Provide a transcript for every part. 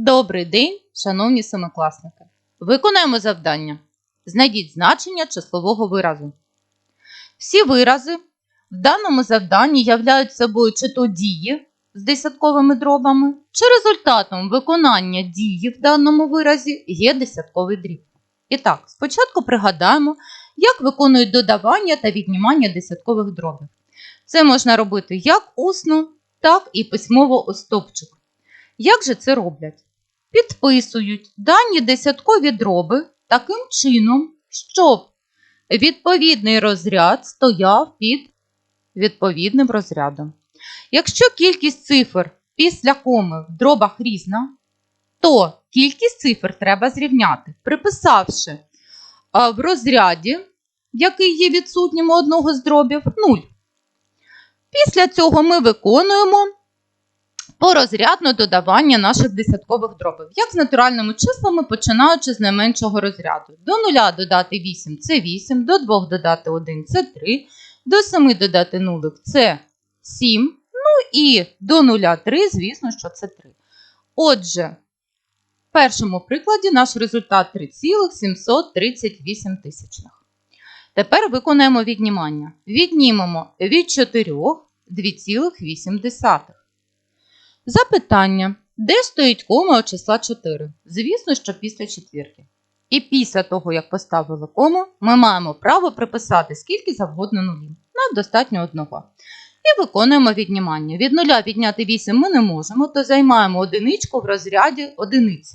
Добрий день, шановні семикласники. Виконаємо завдання. Знайдіть значення числового виразу. Всі вирази в даному завданні являють собою чи то дії з десятковими дробами, чи результатом виконання дії в даному виразі є десятковий дріб. І так, спочатку пригадаємо, як виконують додавання та віднімання десяткових дробів. Це можна робити як усно, так і письмово у стовпчик. Як же це роблять? Підписують дані десяткові дроби таким чином, щоб відповідний розряд стояв під відповідним розрядом. Якщо кількість цифр після коми в дробах різна, то кількість цифр треба зрівняти, приписавши в розряді, який є відсутнім у одного з дробів, 0. Після цього ми виконуємо порозрядне додавання наших десяткових дробів, як з натуральними числами, починаючи з найменшого розряду. До 0 додати 8 це 8, до 2 додати 1 це 3, до 7 додати 0 це 7, ну і до 0 3, звісно, що це 3. Отже, в першому прикладі наш результат 3,738 тисячних. Тепер виконаємо віднімання. Віднімемо від 4 2,8. Запитання. Де стоїть кома у числа 4? Звісно, що після четвірки. І після того, як поставили кому, ми маємо право приписати скільки завгодно нулів. Нам достатньо одного. І виконуємо віднімання. Від нуля відняти 8 ми не можемо, то займаємо одиничку в розряді одиниць.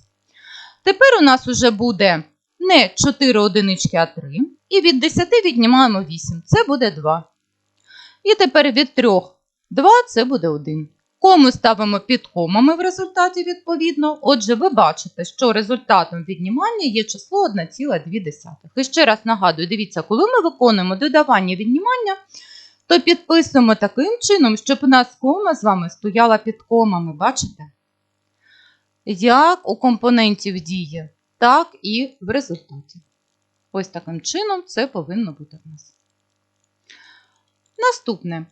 Тепер у нас уже буде не 4 одинички, а 3. І від 10 віднімаємо 8. Це буде 2. І тепер від 3 2 це буде 1. Кому ставимо під комами в результаті відповідно. Отже, ви бачите, що результатом віднімання є число 1,2. І ще раз нагадую, дивіться, коли ми виконуємо додавання віднімання, то підписуємо таким чином, щоб у нас кома з вами стояла під комами. Бачите? Як у компонентів дії, так і в результаті. Ось таким чином це повинно бути в нас. Наступне.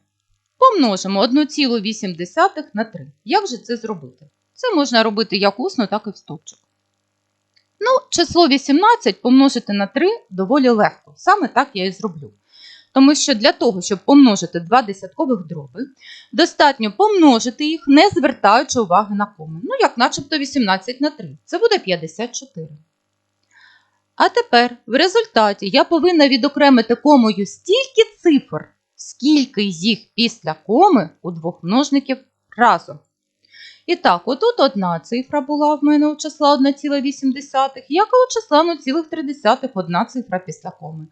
Помножимо 1,8 на 3. Як же це зробити? Це можна робити як усно, так і в стовпчик. Ну, число 18 помножити на 3 доволі легко. Саме так я і зроблю. Тому що для того, щоб помножити два десяткових дроби, достатньо помножити їх, не звертаючи уваги на коми. Ну, як начебто 18 на 3. Це буде 54. А тепер в результаті я повинна відокремити комою стільки цифр, скільки їх після коми у двох множників разом. І так, отут одна цифра була в мене у числа 1,8, як і у числа 0,3 одна цифра після коми.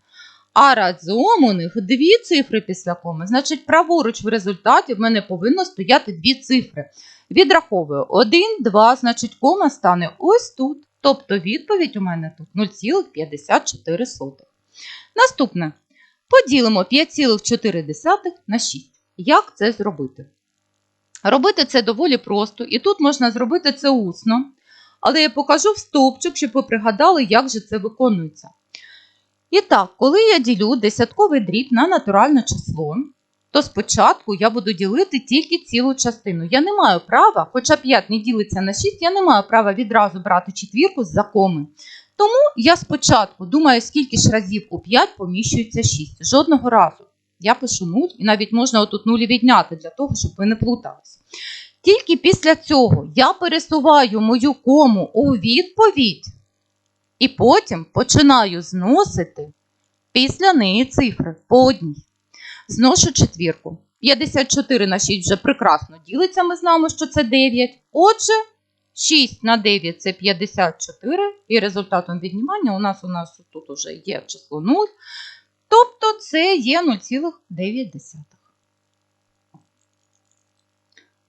А разом у них дві цифри після коми. Значить, праворуч в результаті в мене повинно стояти дві цифри. Відраховую 1, 2, значить, кома стане ось тут. Тобто відповідь у мене тут 0,54. Наступне. Поділимо 5,4 на 6. Як це зробити? Робити це доволі просто, і тут можна зробити це усно. Але я покажу в стовпчик, щоб ви пригадали, як же це виконується. І так, коли я ділю десятковий дріб на натуральне число, то спочатку я буду ділити тільки цілу частину. Я не маю права, хоча 5 не ділиться на 6, я не маю права відразу брати четвірку з закоми. Тому я спочатку думаю, скільки ж разів у 5 поміщується 6. Жодного разу. Я пишу 0, і навіть можна отут нулі відняти для того, щоб ви не плуталися. Тільки після цього я пересуваю мою кому у відповідь, і потім починаю зносити після неї цифри по одній. Зношу четвірку. 54 на 6 вже прекрасно ділиться, ми знаємо, що це 9. Отже, 6 на 9 це 54, і результатом віднімання у нас у нас тут вже є число 0. Тобто це є 0,9.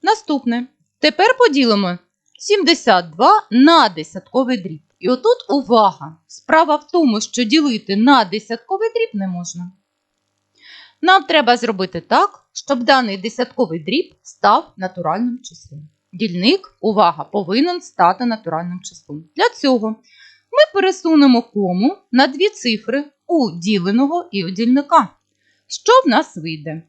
Наступне. Тепер поділимо 72 на десятковий дріб. І отут увага! Справа в тому, що ділити на десятковий дріб не можна. Нам треба зробити так, щоб даний десятковий дріб став натуральним числом. Дільник, увага, повинен стати натуральним числом. Для цього ми пересунемо кому на дві цифри у діленого і у дільника. Що в нас вийде?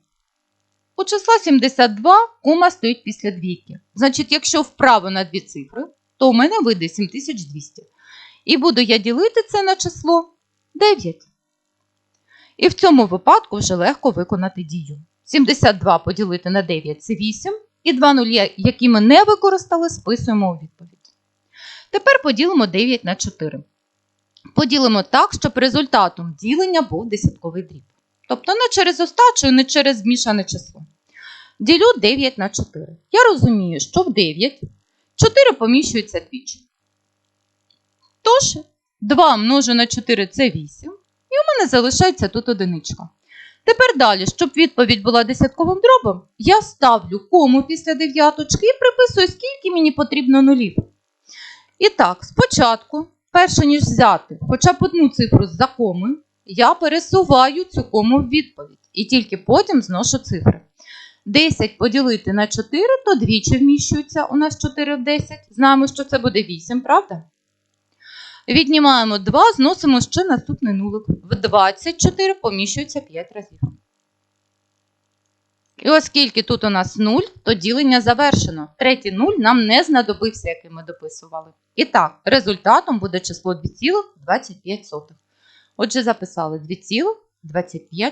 У числа 72 кома стоїть після двійки. Значить, якщо вправо на дві цифри, то у мене вийде 7200. І буду я ділити це на число 9. І в цьому випадку вже легко виконати дію. 72 поділити на 9 це 8. І два нулі, які ми не використали, списуємо у відповідь. Тепер поділимо 9 на 4. Поділимо так, щоб результатом ділення був десятковий дріб. Тобто не через остачу не через змішане число. Ділю 9 на 4. Я розумію, що в 9 4 поміщується двічі. Тож, 2 множу на 4 це 8. І у мене залишається тут одиничка. Тепер далі, щоб відповідь була десятковим дробом, я ставлю кому після дев'яточки і приписую, скільки мені потрібно нулів. І так, спочатку, перше ніж взяти хоча б одну цифру з-за коми, я пересуваю цю кому в відповідь і тільки потім зношу цифри. 10 поділити на 4, то двічі вміщується. У нас 4 в 10. Знаємо, що це буде 8, правда? Віднімаємо 2, зносимо ще наступний нулик. В 24 поміщується 5 разів. І оскільки тут у нас 0, то ділення завершено. Третій 0 нам не знадобився, який ми дописували. І так, результатом буде число 2,25. Отже, записали 2,25.